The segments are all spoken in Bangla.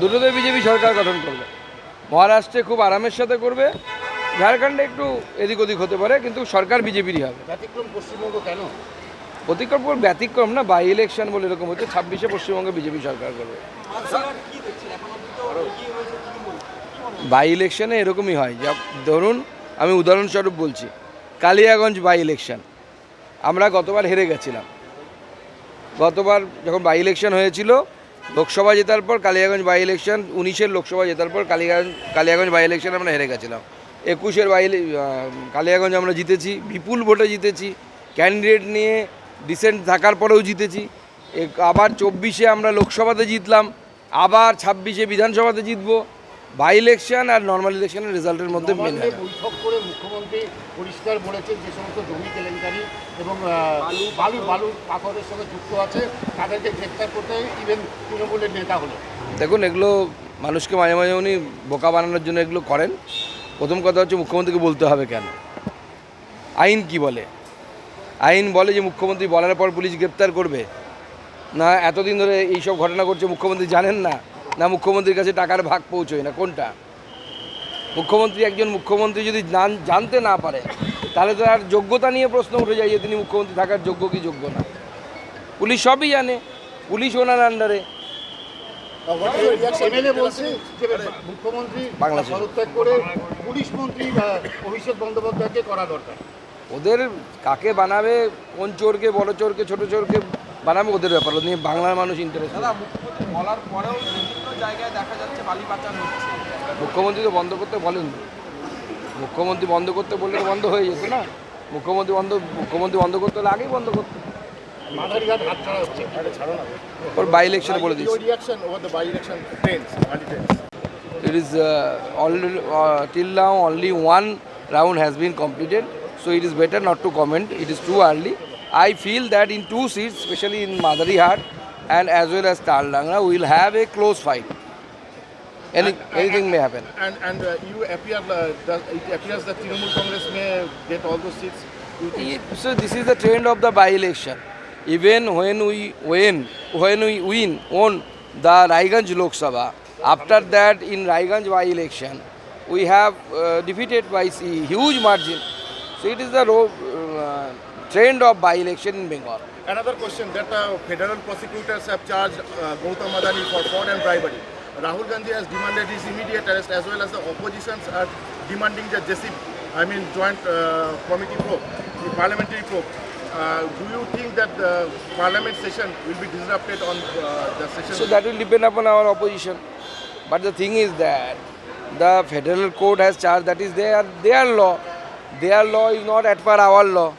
দুটোতে বিজেপি সরকার গঠন করবে। মহারাষ্ট্রে খুব আরামের সাথে করবে। ঝাড়খণ্ডে একটু এদিক ওদিক হতে পারে কিন্তু সরকার বিজেপিরই হবে। ব্যতিক্রম পশ্চিমবঙ্গ কেন? অতিক্রম করে ব্যতিক্রম না বাই ইলেকশন বলে এরকম হচ্ছে ছাব্বিশে পশ্চিমবঙ্গে বিজেপি সরকার করবে। বাই ইলেকশনে এরকমই হয়। যা ধরুন আমি উদাহরণস্বরূপ বলছি কালিয়াগঞ্জ বাই ইলেকশন আমরা গতবার হেরে গেছিলাম। গতবার যখন বাই ইলেকশন হয়েছিল লোকসভা জেতার পর কালিয়াগঞ্জ বাই ইলেকশন উনিশের লোকসভা জেতার পর কালিয়াগঞ্জ কালিয়াগঞ্জ বাই ইলেকশন আমরা হেরে গেছিলাম। একুশের বাই কালিয়াগঞ্জ আমরা জিতেছি, বিপুল ভোটে জিতেছি ক্যান্ডিডেট নিয়ে ডিসেন্ট থাকার পরেও জিতেছি। আবার চব্বিশে আমরা লোকসভাতে জিতলাম, আবার ছাব্বিশে বিধানসভাতে জিতবো। বাই ইলেকশন আর নর্মাল ইলেকশনের রেজাল্টের মধ্যে নবান্নে বৈঠক করে মুখ্যমন্ত্রী পরিষ্কার বলেছেন যে সমস্ত জমি কেলেঙ্কারি এবং বালু। বালু পাথরের সঙ্গে যুক্ত আছে তাদেরকে গ্রেপ্তার করতে ইভেন তৃণমূলের নেতা হলো। দেখুন এগুলো মানুষকে মাঝে মাঝে উনি বোকা বানানোর জন্য এগুলো করেন। প্রথম কথা হচ্ছে মুখ্যমন্ত্রীকে বলতে হবে কেন? আইন কি বলে? আইন বলে যে মুখ্যমন্ত্রী বলার পর পুলিশ গ্রেপ্তার করবে? না এতদিন ধরে এইসব ঘটনা করছে মুখ্যমন্ত্রী জানেন না। না মুখ্যমন্ত্রীর কাছে টাকার ভাগ পৌঁছয় না কোনটা? মুখ্যমন্ত্রী একজন মুখ্যমন্ত্রী যদি জান- জানতে না পারে তাহলে তো আর যোগ্যতা নিয়ে প্রশ্ন উঠে যায় যে তিনি মুখ্যমন্ত্রী থাকার যোগ্য কি যোগ্য না। পুলিশ সবই জানে পুলিশ ওনার আন্ডারে ওদের কাকে বানাবে কোন চোরকে বড় চোরকে ছোট চোরকে বানাবে ওদের ব্যাপার নিয়ে বাংলার মানুষ ইন্টারেস্ট দাদা মুখ্যমন্ত্রী বলার পরেও বিভিন্ন জায়গায় দেখা যাচ্ছে বালি পাচার হচ্ছে মুখ্যমন্ত্রী তো বন্ধ করতে বলেন মুখ্যমন্ত্রী বন্ধ করতে বললে তো বন্ধ হয়ে যেত না মুখ্যমন্ত্রী বন্ধ মুখ্যমন্ত্রী বন্ধ করতে হলে আগেই বন্ধ করতে ওর বাই ইলেকশনে বলে দিচ্ছি? It is uh, already, uh, till now only one round has been completed, so it is better not to comment. It is too early. I feel that in two seats, especially in Madarihat and as well as Talanga, we will have a close fight. Any, anything may happen. And and uh, you appear uh, that it appears that Trinamool Congress may get all those seats. You think? Ye- So this is the trend of the by-election. Even when we win, when we win on the Raiganj Lok Sabha, after that in Raiganj by-election, we have uh, defeated by a huge margin. So it is the uh, trend of by-election in Bengal. Another question that uh, federal prosecutors have charged uh, Gautam Adani for fraud and bribery. Rahul Gandhi has demanded his immediate arrest as well as the oppositions are demanding the JCB, I mean joint uh, committee probe, the parliamentary probe. Uh, do you think that the parliament session will be disrupted on uh, the session? So that will depend upon our opposition. But the thing is that the federal court has charged that is their their law. Their law is not at par our law.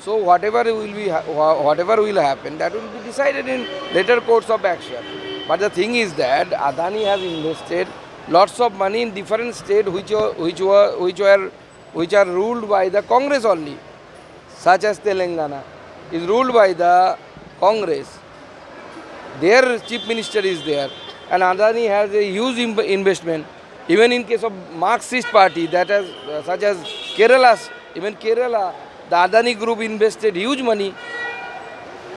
So whatever will be whatever will happen, that will be decided in later course of action. But the thing is that Adani has invested lots of money in different states which which were which were which are ruled by the Congress only, such as Telangana. Is ruled by the Congress. Their chief minister is there. And Adani has a huge investment. Even in case of Marxist party that has such as Kerala even Kerala Adani group invested huge money